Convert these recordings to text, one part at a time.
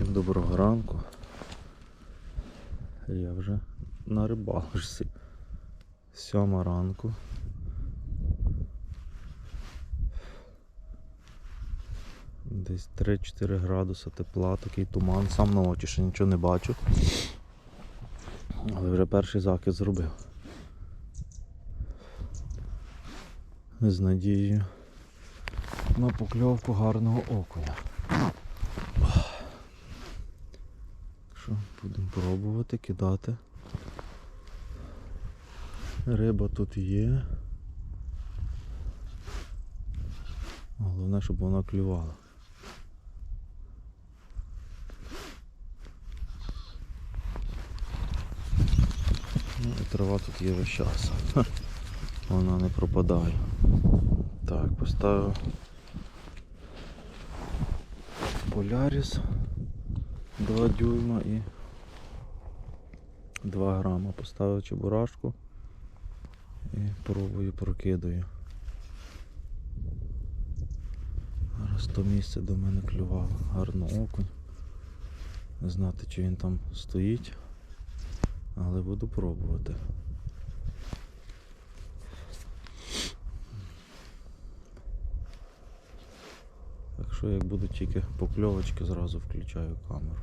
Всім доброго ранку. Я вже на рибалочці. Сьома ранку. Десь 3-4 градуси тепла, такий туман, сам на очі ще нічого не бачу. Але вже перший закид зробив. З надією на покльовку гарного окуня. Що, будемо пробувати кидати. Риба тут є. Головне, щоб вона клювала. Ну, і трава тут є весь час. Вона не пропадає. Так, поставив Поляріс 2 дюйма і 2 грама. Поставив чебурашку і пробую прокидаю. Зараз то місце до мене клювало. Гарно окунь. Не знати чи він там стоїть, але буду пробувати. Так що як будуть тільки покльовочки, зразу включаю камеру.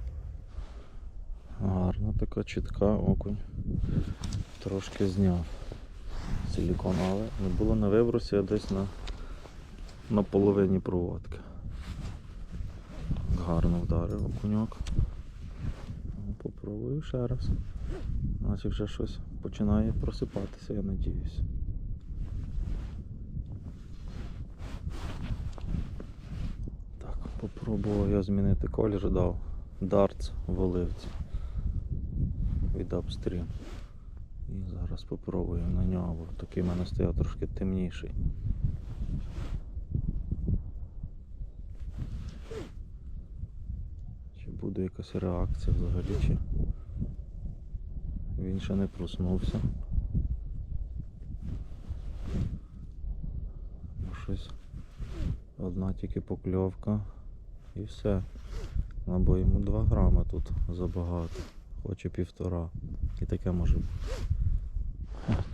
Гарна така чітка окунь. Трошки зняв силікон, але не було на вибросі, а десь на, на половині проводки. Гарно вдарив окуньок. Ну, Попробую ще раз. Наче вже щось починає просипатися, я надіюсь. Так, попробував я змінити колір, дав дартс в оливці від Upstream. І зараз попробую на нього, бо такий в мене стояв трошки темніший. Чи буде якась реакція взагалі, чи він ще не проснувся. Ну, Щось одна тільки покльовка і все. Або йому 2 грама тут забагато. Хоче півтора. І таке може бути.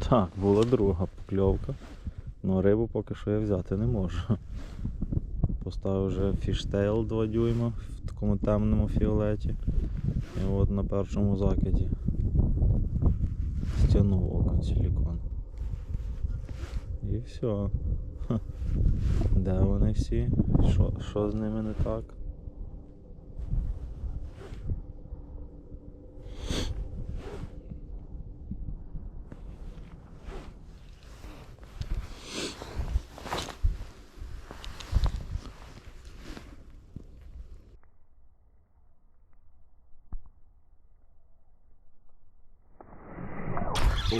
Так, була друга покльовка. Ну рибу поки що я взяти не можу. Поставив вже фіштейл 2 дюйма в такому темному фіолеті. І от на першому закиді стягнув окон силікон. І все. Де вони всі? Що з ними не так?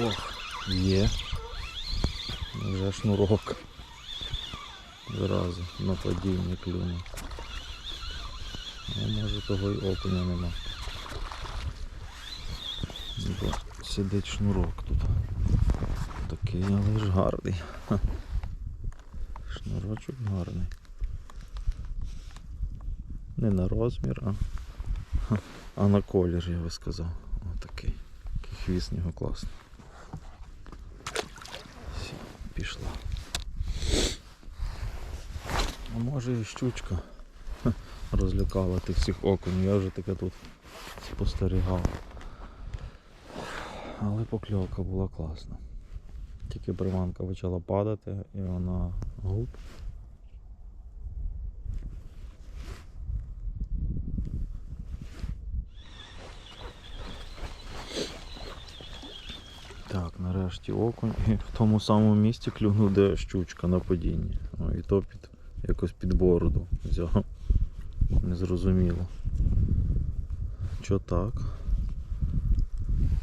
Ох, є. Вже шнурок. Зразу на падіння клюнув. Ну, може того й окуня нема. Бо сидить шнурок тут. Такий, але ж гарний. Шнурочок гарний. Не на розмір, а, а на колір, я би сказав. Отакий. Хвіст нього класний. Пішла. А може і щучка розлякала тих всіх окунів. Я вже таке тут спостерігав. Але покльовка була класна. Тільки приманка почала падати і вона гуп. Так, нарешті окунь і в тому самому місці клюнув, де щучка на падінні. О, і то під якось під бороду взяв. Незрозуміло. Що так?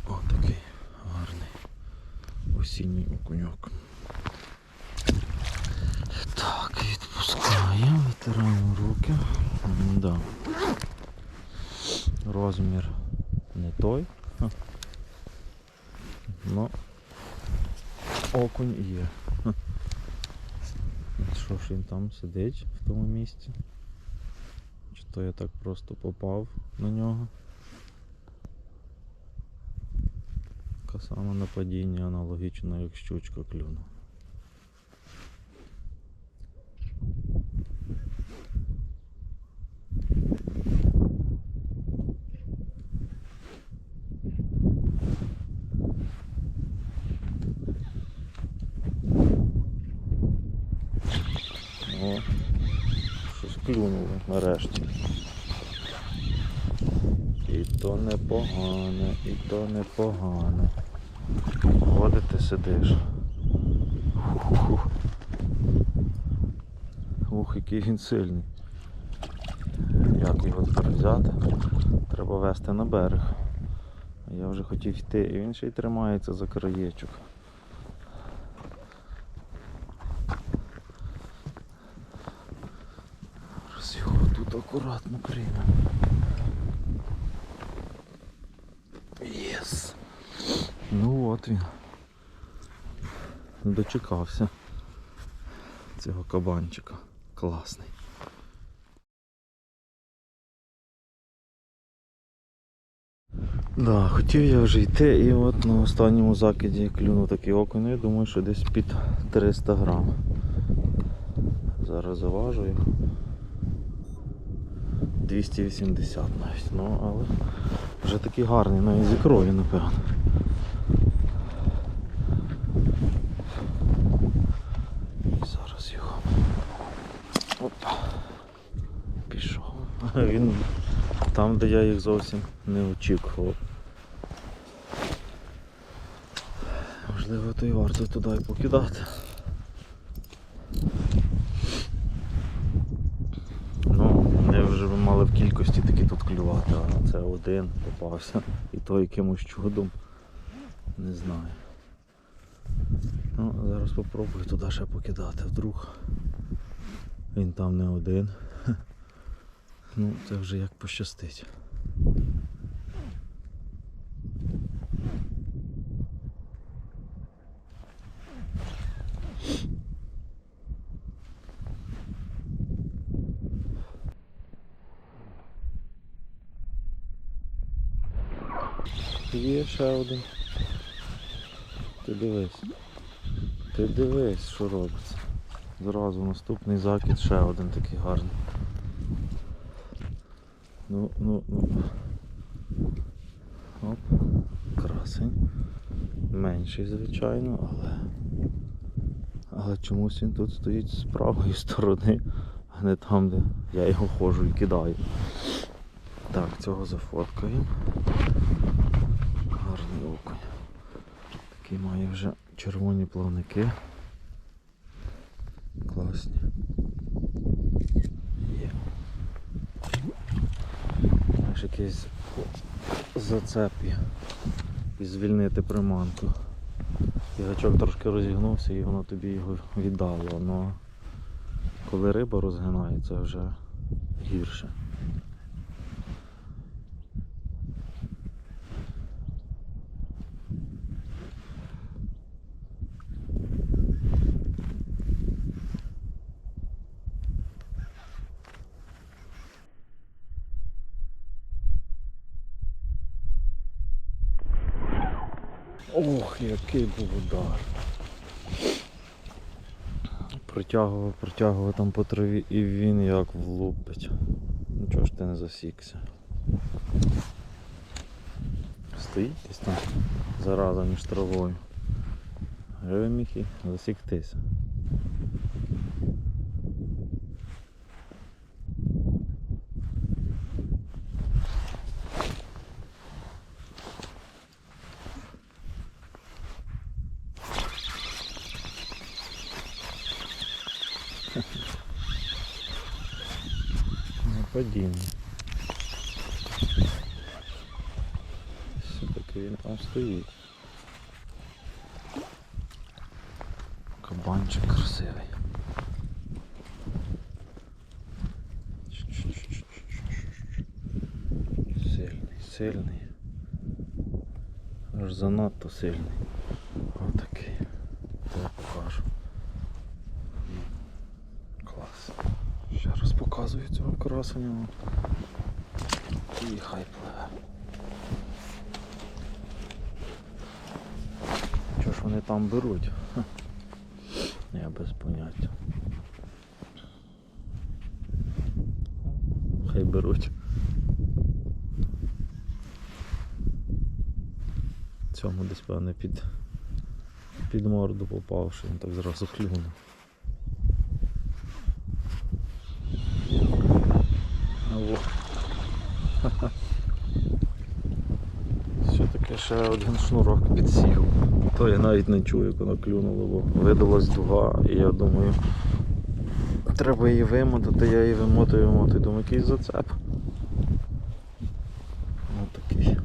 О, такий гарний осінній окуньок. Так, відпускаємо, витираємо руки. Да. Розмір не той. Ну, окунь є. Що ж він там сидить в тому місці? Чи То я так просто попав на нього. Таке саме нападіння аналогічно, як щучка клюнула. О, щось клюнуло нарешті. І то непогане, і то непогане. Ходити сидиш. Ух, Ух, який він сильний. Як його тепер взяти? Треба вести на берег. Я вже хотів йти, і він ще й тримається за краєчок. Зараз його тут акуратно приймемо. Єс. Ну от він. Дочекався цього кабанчика. Класний. Да, хотів я вже йти і от на останньому закиді клюнув такий окунь, я думаю, що десь під 300 грам. Зараз заважу його. 280 навіть, ну але вже такий гарний, навіть з ікрою, напевно. І зараз його. Опа. Пішов. Він там, де я їх зовсім не очікував. Можливо, то й варто туди покидати. Ну, ми вже б кількості такі тут клювати, а це один попався. І то якимось чудом. Не знаю. Ну, зараз попробую туди ще покидати вдруг. Він там не один. Ну, це вже як пощастить. Є ще один. Ти дивись. Ти дивись, що робиться. Зразу наступний закид ще один такий гарний. Ну, ну, ну. Оп, красень. Менший, звичайно, але. Але чомусь він тут стоїть з правої сторони, а не там, де я його ходжу і кидаю. Так, цього зафоткаємо. Гарний окунь. Такий має вже червоні плавники. Класні. Є. Знаєш, якийсь зацеп. І звільнити приманку. І трошки розігнувся і воно тобі його віддало. Но коли риба розгинається вже гірше. Ох, який був удар. Протягував, протягував там по траві і він як влупить. Ну чого ж ти не засікся? Стоїть десь там зараза між травою. Вже міг і засіктися. Нападіння. Все-таки він там стоїть. Кабанчик красивий. Сильний, сильний. Аж занадто сильний. Отакий. Я покажу. Раз показую цього. І хай пливе. Що ж вони там беруть? Ха. Я без поняття. Хай беруть. Цьому десь певне під, під морду попавши, він так зразу клюнув. було. Що таке ще один шнурок підсів. То я навіть не чую, як воно клюнуло, бо видалось дуга і я думаю, треба її вимотати, я її вимотую вимотаю. Думаю, якийсь зацеп. Отакий. такий.